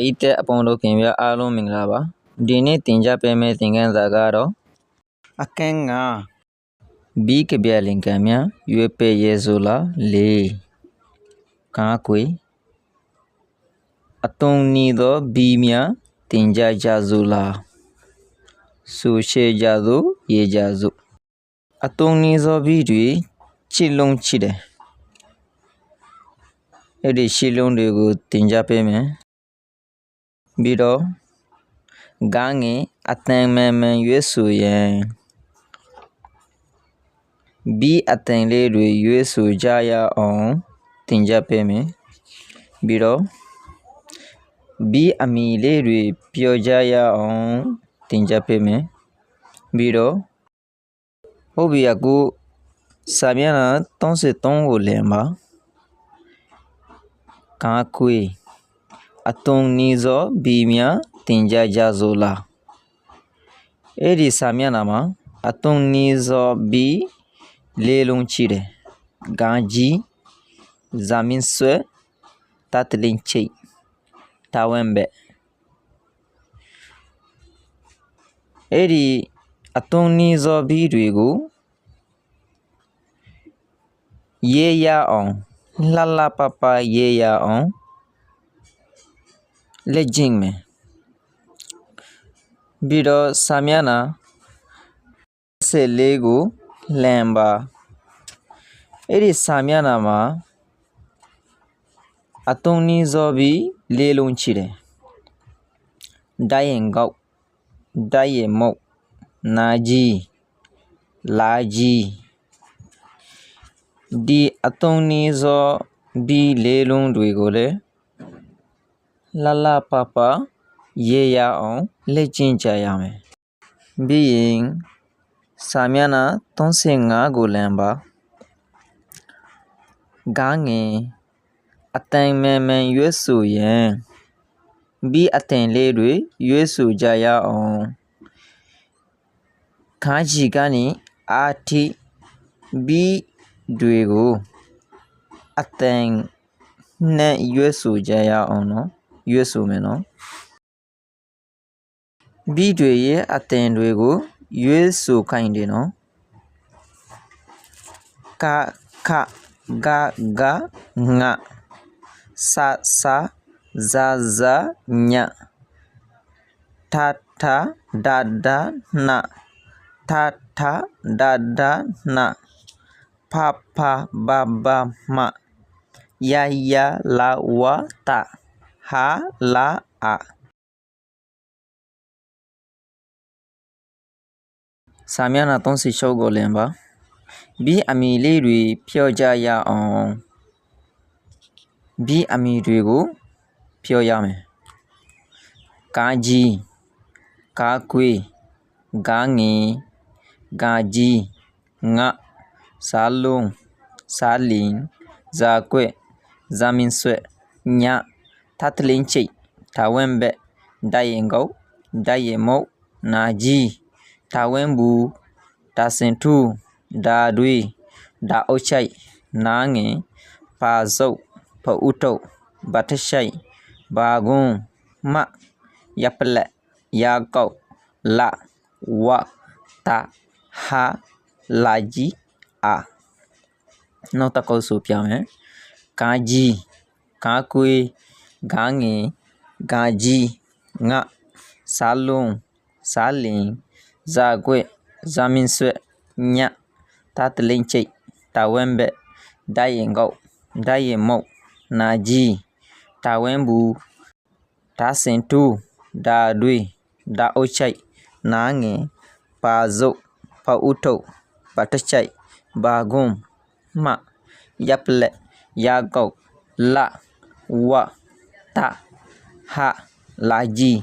ဣတက်အပေါင်းတို့ခင်ဗျာအားလုံးမင်္ဂလာပါဒီနေ့သင်ကြပေးမယ့်သင်ခန်းစာကတော့အကန်းငါဘီကပြလင်ကံများရွေပေရဲဆိုလာလေးကားကွေအတုံနီသောဘီများတင်ကြကြစို့လားဆူရှေကြစို့ရေကြစို့အတုံနီသောဘီတွေချစ်လုံးချစ်တယ်အဲ့ဒီရှစ်လုံးတွေကိုတင်ကြပေးမယ် ပြီးတော့ဂန်းငယ်အတန်မှန်မှန်ရွေးဆိုရင်ဘီအတန်လေးတွေရွေးဆိုကြရအောင်တင်ကြပေးမယ်ပြီးတော့ဘီအမီလေးတွေပြောကြရအောင်တင်ကြပေးမယ်ပြီးတော့ဟုတ်ပြီအခုစာမျက်နှာ33ကိုလင်ပါကားခွေ အတုံနီစောဘီများတင်ကြကြစို့လားအဲ့ဒီစာမျက်နှာမှာအတုံနီစောဘီလေးလုံးချီတယ်ဂါကြီးဇာမင်းဆွဲတတ်လင်းချိတ်တာဝန်ဘက်အဲ့ဒီအတုံနီစောဘီတွေကိုရေးရအောင်လှလှပပရေးရအောင် လက်ကျင့်မယ်ပြီးတော့စာမျက်နှာ14ကိုလမ်းပါအဲ့ဒီစာမျက်နှာမှာအတုံးနီးစောပြီးလေးလုံးချီတယ်ဒိုင်ရင်ကောက်ဒိုင်ရင်မုတ်နာကြီးလာကြီးဒီအတုံးနီးစောပြီးလေးလုံးတွေကိုလည်း လှလှပပရေးရအောင်လက်ကျင့်ကြရမယ်ပြီးရင်စာမျက်နှာ35ကိုလမ်းပါဂါငင်အတန်မှန်မှန်ရွေးဆိုရင်ပြီးအတန်လေးတွေရွေးဆိုကြရအောင်ခါကြီးကနေအာတိပြီးတွေကိုအတန်နဲ့ရွေးဆိုကြရအောင်နော် ရွေးဆိုမယ်နော်ဘီတွေရဲ့အတင်တွေကိုရွေးဆိုခိုင်းတယ်နော်ကခဂဂငဆဆဇဇညထထဒဒနထထဒဒနဖဖဘဘမယယလာဝတ ဟာလာအစာမျက်နှာ36ကိုလင်ပါပြီးအမီလေးတွေဖြောကြရအောင်ပြီးအမီတွေကိုဖြောရမယ်ကာကြီးကာကွေးဂါငင်ဂါကြီးငါစာလုံးစာလင်ဇာကွဲ့ဇာမင်ဆွဲည ထတ်လင်းချိတ်ထာဝမ်ဘက်ဒိုင်ရင်ကောဒိုင်ရင်မုတ်နာကြီးထာဝမ်ဘူးဒါစင်ထူဒါတွေဒါအုတ်ချိုက်နာငင်ပါစုပ်ဖဥတုတ်ဗတ်ထရှိုက်ဘာကွန်းမယပလက်ယာကောက်လဝတာဟာလာကြီးအာနောက်တစ်ခေါက်ဆိုပြမယ်ကာကြီးကာကွေး ဂါငင်ဂါကြီးငါစာလုံးစာလင်ဇာကွဲ့ဇာမင်ဆွဲညတာတလိန်ချိတ်တာဝမ် ဘက်ဒိုင်